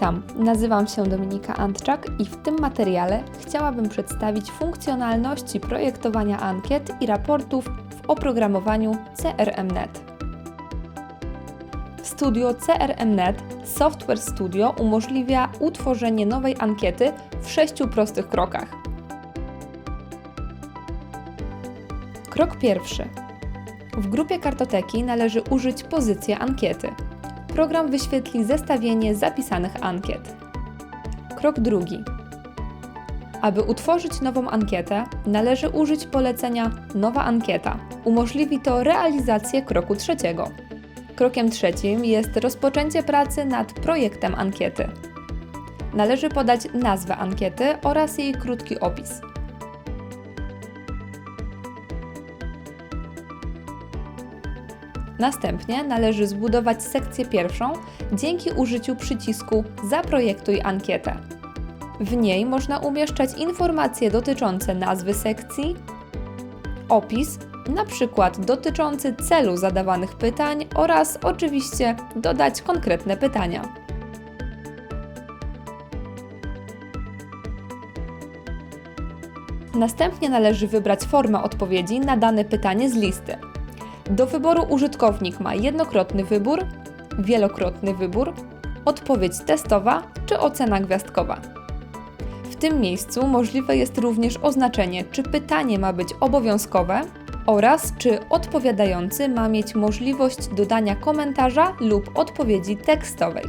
Witam, nazywam się Dominika Antczak i w tym materiale chciałabym przedstawić funkcjonalności projektowania ankiet i raportów w oprogramowaniu CRMNet. Studio CRMNet Software Studio umożliwia utworzenie nowej ankiety w sześciu prostych krokach. Krok pierwszy. W grupie kartoteki należy użyć pozycję ankiety. Program wyświetli zestawienie zapisanych ankiet. Krok drugi. Aby utworzyć nową ankietę, należy użyć polecenia Nowa ankieta. Umożliwi to realizację kroku trzeciego. Krokiem trzecim jest rozpoczęcie pracy nad projektem ankiety. Należy podać nazwę ankiety oraz jej krótki opis. Następnie należy zbudować sekcję pierwszą dzięki użyciu przycisku Zaprojektuj ankietę. W niej można umieszczać informacje dotyczące nazwy sekcji, opis, przykład dotyczący celu zadawanych pytań oraz oczywiście dodać konkretne pytania. Następnie należy wybrać formę odpowiedzi na dane pytanie z listy. Do wyboru użytkownik ma jednokrotny wybór, wielokrotny wybór, odpowiedź testowa czy ocena gwiazdkowa. W tym miejscu możliwe jest również oznaczenie, czy pytanie ma być obowiązkowe oraz czy odpowiadający ma mieć możliwość dodania komentarza lub odpowiedzi tekstowej.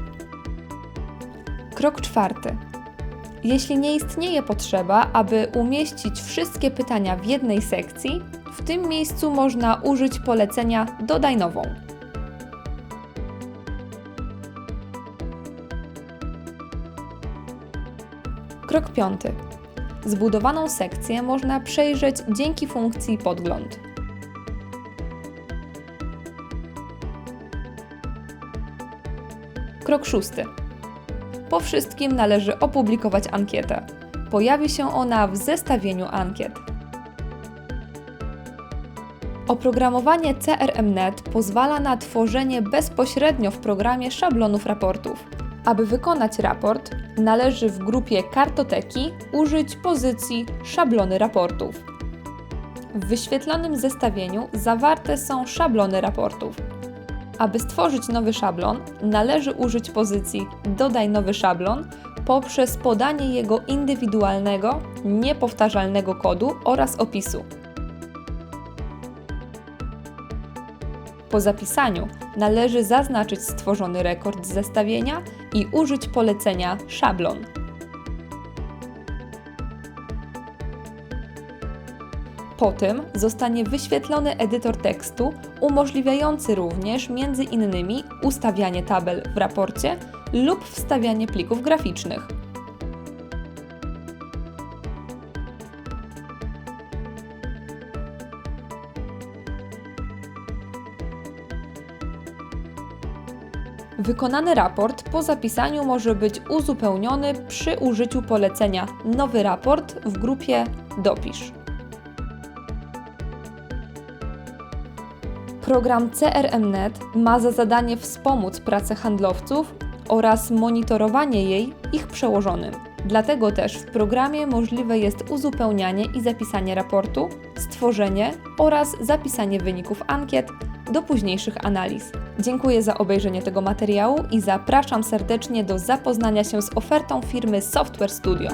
Krok czwarty. Jeśli nie istnieje potrzeba, aby umieścić wszystkie pytania w jednej sekcji, w tym miejscu można użyć polecenia Dodaj nową. Krok piąty. Zbudowaną sekcję można przejrzeć dzięki funkcji Podgląd. Krok szósty. Po wszystkim należy opublikować ankietę. Pojawi się ona w zestawieniu ankiet. Oprogramowanie CRMNet pozwala na tworzenie bezpośrednio w programie szablonów raportów. Aby wykonać raport, należy w grupie kartoteki użyć pozycji Szablony raportów. W wyświetlonym zestawieniu zawarte są szablony raportów. Aby stworzyć nowy szablon, należy użyć pozycji Dodaj nowy szablon poprzez podanie jego indywidualnego, niepowtarzalnego kodu oraz opisu. Po zapisaniu należy zaznaczyć stworzony rekord zestawienia i użyć polecenia szablon. Po tym zostanie wyświetlony edytor tekstu, umożliwiający również między innymi ustawianie tabel w raporcie lub wstawianie plików graficznych. Wykonany raport po zapisaniu może być uzupełniony przy użyciu polecenia Nowy raport w grupie Dopisz. Program CRMNet ma za zadanie wspomóc pracę handlowców oraz monitorowanie jej ich przełożonym. Dlatego też w programie możliwe jest uzupełnianie i zapisanie raportu, stworzenie oraz zapisanie wyników ankiet do późniejszych analiz. Dziękuję za obejrzenie tego materiału i zapraszam serdecznie do zapoznania się z ofertą firmy Software Studio.